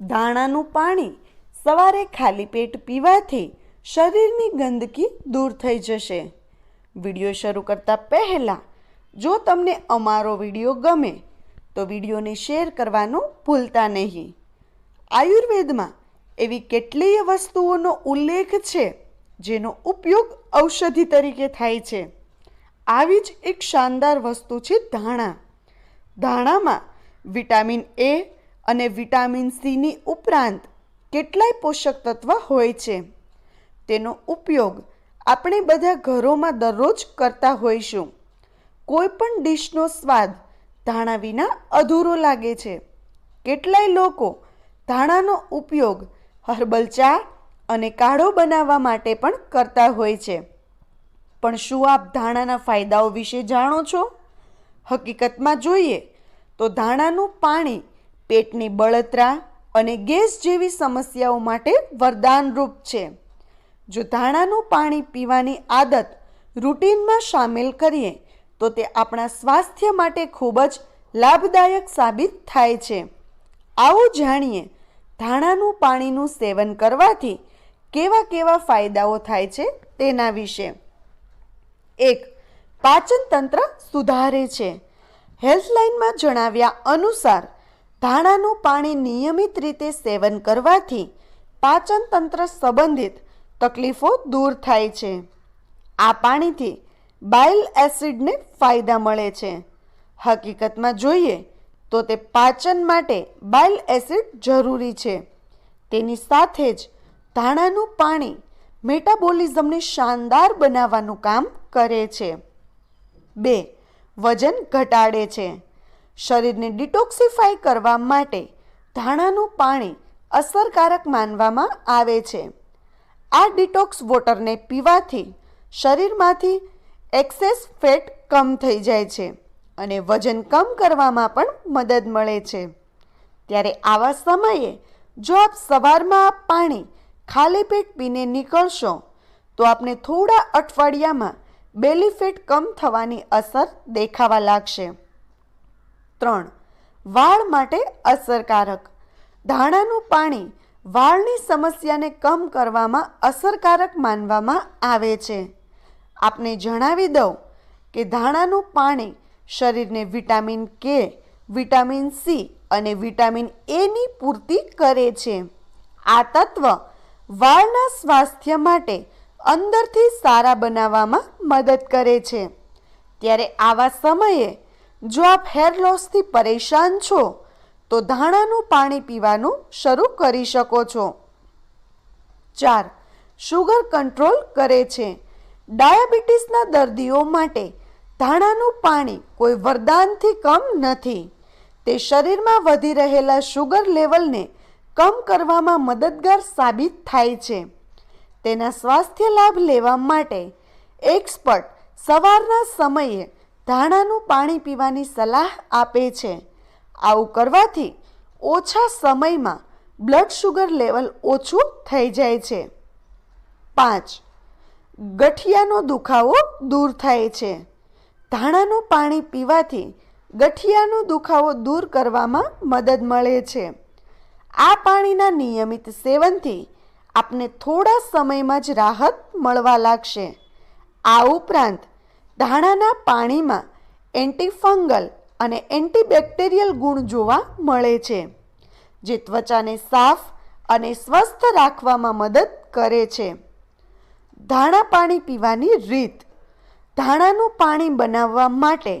ધાણાનું પાણી સવારે ખાલી પેટ પીવાથી શરીરની ગંદકી દૂર થઈ જશે. વીડિયો શરૂ કરતાં પહેલાં, જો તમને અમારો વીડિયો ગમે, તો વિડીયોને શેર કરવાનું ભૂલતા નહીં. આયુર્વેદમાં એવી કેટલીય વસ્તુઓનો ઉલ્લેખ છે, જેનો ઉપયોગ ઔષધિ તરીકે થાય છે. આવી જ એક શાનદાર વસ્તુ છે ધાણા ધાણામાં વિટામિન એ અને વિટામિન સીની ઉપરાંત કેટલાય પોષક તત્વ હોય છે. તેનો ઉપયોગ આપણે બધા ઘરોમાં દરરોજ કરતા હોઈશું. કોઈ પણ ડીશનો સ્વાદ ધાણા વિના અધૂરો લાગે છે. કેટલાય લોકો ધાણાનો ઉપયોગ હર્બલ ચા અને કાઢો બનાવવા માટે પણ કરતા હોય છે. પણ શું આપ ધાણાના ફાયદાઓ વિશે જાણો છો? હકીકતમાં જોઈએ તો ધાણાનું પાણી પેટની બળતરા અને ગેસ જેવી સમસ્યાઓ માટે વરદાનરૂપ છે. જો ધાણાનું પાણી પીવાની આદત રૂટીનમાં સામેલ કરીએ, તો તે આપણા સ્વાસ્થ્ય માટે ખૂબ જ લાભદાયક સાબિત થાય છે. આવો જાણીએ, ધાણાનું પાણીનું સેવન કરવાથી કેવા કેવા ફાયદાઓ થાય છે તેના વિશે. એક પાચન તંત્ર સુધારે છે. હેલ્થલાઇનમાં જણાવ્યા અનુસાર ધાણાનું પાણી નિયમિત રીતે સેવન કરવાથી પાચન તંત્ર સંબંધિત તકલીફો દૂર થાય છે. આ પાણીથી બાઇલ એસિડને ફાયદા મળે છે. હકીકતમાં જોઈએ તો તે પાચન માટે બાઇલ એસિડ જરૂરી છે. તેની સાથે જ ધાણાનું પાણી મેટાબોલિઝમને શાનદાર બનાવવાનું કામ કરે છે. બે, વજન ઘટાડે છે. શરીરને ડિટોક્સિફાઈ કરવા માટે ધાણાનું પાણી અસરકારક માનવામાં આવે છે. આ ડિટોક્સ વોટરને પીવાથી શરીરમાંથી એક્સેસ ફેટ કમ થઈ જાય છે અને વજન કમ કરવામાં પણ મદદ મળે છે. ત્યારે આવા સમયે જો આપ સવારમાં આ પાણી ખાલી પેટ પીને નીકળશો, તો આપને થોડા અઠવાડિયામાં બેલી ફેટ કમ થવાની અસર દેખાવા લાગશે. ત્રણ. વાળ માટે અસરકારક. ધાણાનું પાણી વાળની સમસ્યાને કમ કરવામાં અસરકારક માનવામાં આવે છે. આપને જણાવી દઉં કે ધાણાનું પાણી શરીરને વિટામિન કે, વિટામિન સી અને વિટામિન એની પૂર્તિ કરે છે. આ તત્વ વાળના સ્વાસ્થ્ય માટે અંદરથી સારા બનાવવામાં મદદ કરે છે. ત્યારે આવા સમયે જો આપ હેર લોસથી પરેશાન છો, તો ધાણાનું પાણી પીવાનું શરૂ કરી શકો છો. ચાર શુગર કંટ્રોલ કરે છે. ડાયાબિટીસના દર્દીઓ માટે ધાણાનું પાણી કોઈ વરદાનથી કમ નથી. તે શરીરમાં વધી રહેલા શુગર લેવલને કમ કરવામાં મદદગાર સાબિત થાય છે. તેના સ્વાસ્થ્ય લાભ લેવા માટે એક્સપર્ટ સવારના સમયે ધાણાનું પાણી પીવાની સલાહ આપે છે. આવું કરવાથી ઓછા સમયમાં બ્લડ શુગર લેવલ ઓછું થઈ જાય છે. પાંચ, ગઠિયાનો દુખાવો દૂર થાય છે. ધાણાનું પાણી પીવાથી ગઠિયાનો દુખાવો દૂર કરવામાં મદદ મળે છે. આ પાણીના નિયમિત સેવનથી આપને થોડા સમયમાં જ રાહત મળવા લાગશે. આ ઉપરાંત ધાણાના પાણીમાં એન્ટીફંગલ અને એન્ટીબેક્ટેરિયલ ગુણ જોવા મળે છે, જે ત્વચાને સાફ અને સ્વસ્થ રાખવામાં મદદ કરે છે. ધાણા પાણી પીવાની રીત. ધાણાનું પાણી બનાવવા માટે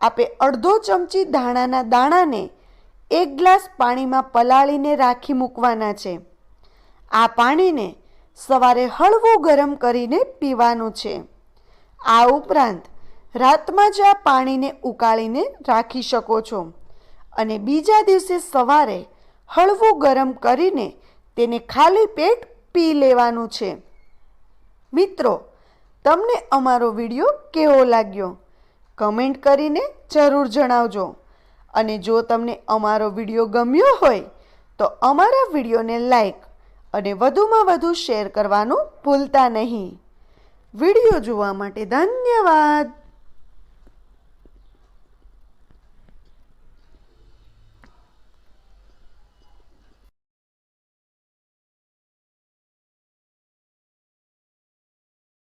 આપે અડધો ચમચી ધાણાના દાણાને એક ગ્લાસ પાણીમાં પલાળીને રાખી મૂકવાના છે. આ પાણીને સવારે હળવું ગરમ કરીને પીવાનું છે. આ ઉપરાંત રાતમાં જ આ પાણીને ઉકાળીને રાખી શકો છો અને બીજા દિવસે સવારે હળવું ગરમ કરીને તેને ખાલી પેટ પી લેવાનું છે. મિત્રો, તમને અમારો વીડિયો કેવો લાગ્યો? કમેન્ટ કરીને જરૂર જણાવજો. અને જો તમને અમારો વીડિયો ગમ્યો હોય, તો અમારા વિડીયોને લાઈક અને વધુમાં વધુ શેર કરવાનું ભૂલતા નહીં. વીડિયો જોવા માટે ધન્યવાદ!